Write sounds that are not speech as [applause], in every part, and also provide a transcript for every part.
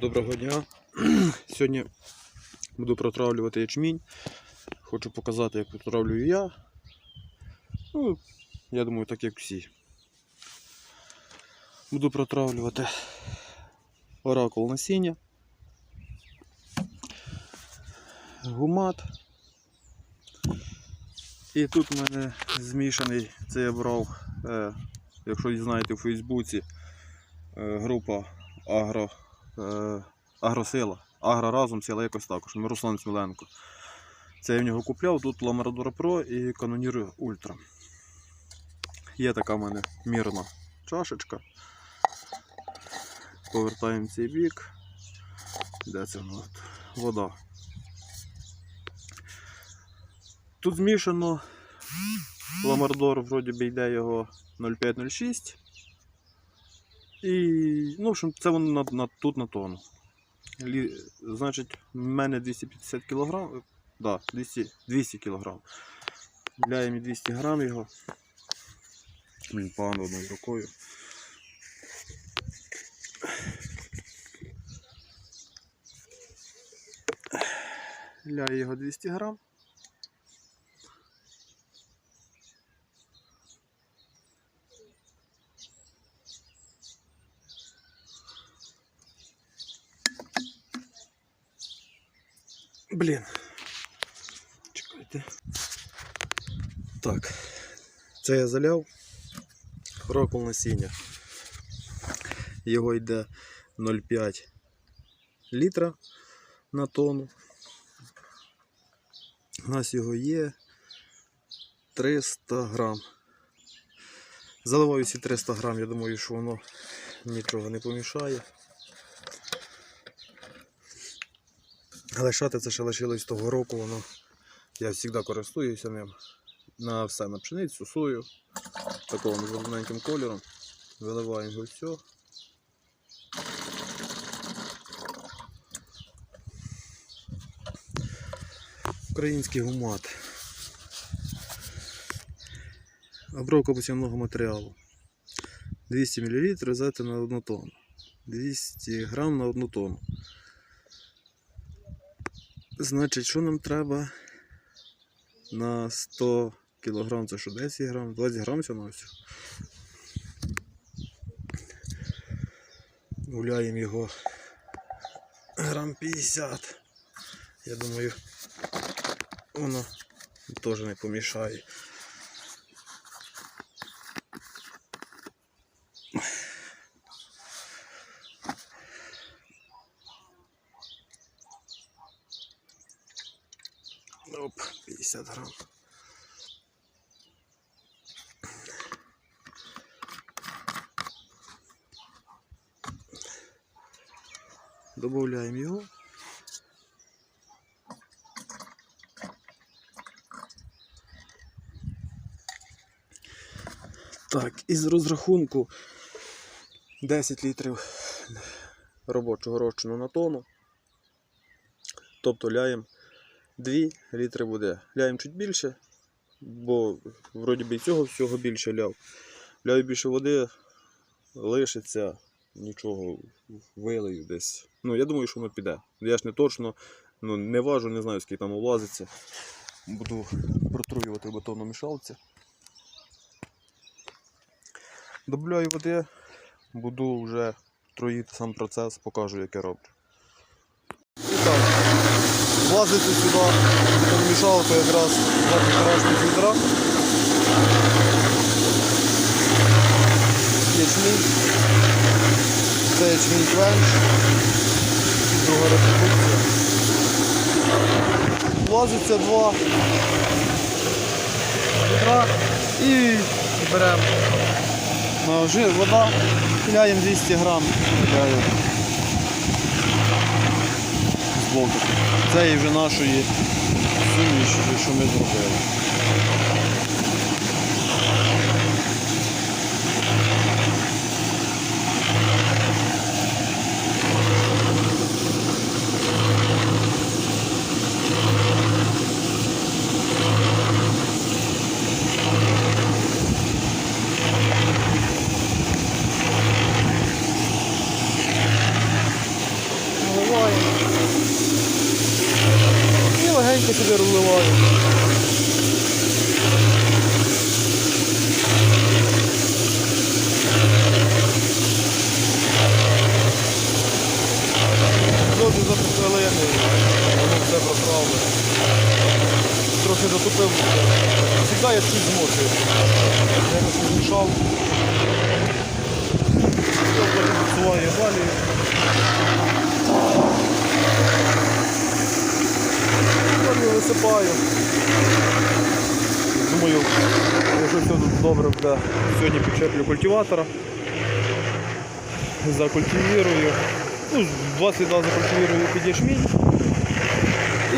Доброго дня. [clears throat] Сьогодні буду протравлювати ячмінь. Хочу показати, як протравлюю я. Ну, я думаю, так як всі. Буду протравлювати оракул насіння, гумат. І тут у мене змішаний, це я брав, е, якщо знаєте, у Фейсбуці е, група Агро, Агросила. Агроразум сила якось також. Ми Руслан Сміленко. Це я в нього купляв. Тут Ламарадора Pro і Canonier Ultra. Є така в мене мірна чашечка. Повертаємо цей бік. Де це воно? Вода. Тут змішано Ламардор, вроді би йде його 0,5-0,6. І, ну, в общем, це воно на, на, тут на тонну. Лі, значить, в мене 250 кг. Да, 200, 200 кг. Ляємо 200 грам його. Блін, погано одною рукою. Ляю його 200 грам. Блін. Чекайте. Так. Це я заляв. Рокол насіння. Його йде 0,5 літра на тонну. У нас його є 300 грам. Заливаю ці 300 грам, я думаю, що воно нічого не помішає. Але шати це ще лишилось того року, воно я завжди користуюся ним. На все, на пшеницю, сою, таким зелененьким кольором. Виливаємо його все. Український гумат. Обробка посівного матеріалу. 200 мл взяти на 1 тонну. 200 грам на 1 тонну. Значить, що нам треба на 100 кг, це що 10 грам, 20 грам всього на всю. Гуляємо його грам 50. Я думаю, воно теж не помішає. Оп, 50 грам. Добавляємо його. Так, із розрахунку 10 літрів робочого розчину на тонну. Тобто ляємо 2 літри води. Ляємо чуть більше, бо вроді би цього всього більше ляв. Ляю більше води, лишиться, нічого вилию десь. Ну, я думаю, що воно піде. Я ж не точно, ну, не важу, не знаю, скільки там влазиться. Буду протруювати в бетономішалці. Добавляю води, буду вже троїти сам процес, покажу, як я роблю. Влазити сюди, перемішалку якраз два півторашних відра. Ячмінь. Це ячмінь квенч. Друга репродукція. Влазиться два відра і беремо жир, вода, ляємо 200 грам, болтику. Це і вже нашої суміші, що ми зробили. Чуть змочую. Я якось змішав. Потім відсуваю далі. Висипаю. Думаю, якщо все тут добре буде, сьогодні підчеплю культиватора. Закультивірую. Ну, 20 разів закультивірую під ячмінь.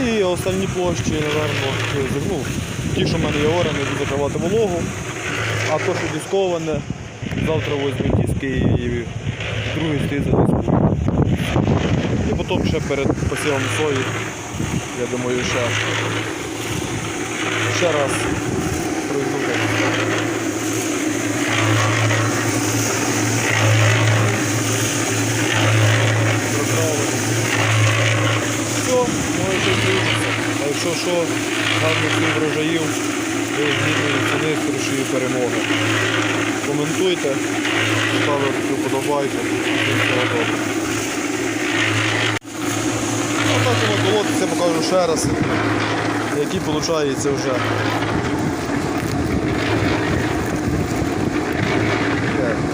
І остальні площі, напевно, ну, ті, що в мене є орени, буду закривати вологу. А то, що дисковане, завтра візьму диски і другий стій задискую. І потім ще перед посівом сої, я думаю, ще, ще раз пройду. Розправити. Все, можете включитися. А якщо що, гарних всім врожаїв, ви змінює ціни скорішої перемоги. Коментуйте, ставте всього добре. А так воно колотиться, покажу ще раз, які виходить вже.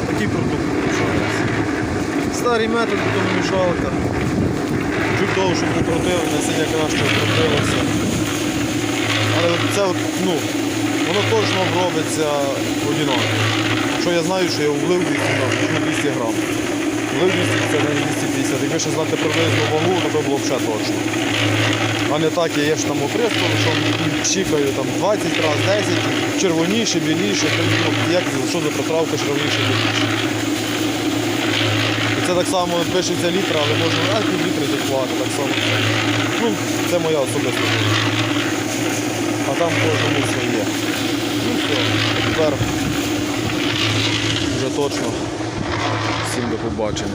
Такий продукт виходить. Старий метод, потім мішалка. Чуть довше покрутив, насіння краще крутилося. Але це ну, воно точно робиться одинаково. Що я знаю, що я влив 200 грам, ну, 200 грам. Влив 200, це не 250. Якби ще знати приблизну вагу, то це було б ще точно. А не так, я ж там оприскував, що чікаю там 20 разів, 10, червоніше, біліше, ну, як, що за протравка червоніше, біліше. Це так само пишеться літра, але можна а, пів літри додавати так само. Ну, це моя особиста. А там кожному своє. Ну все, тепер вже точно. Всім до побачення.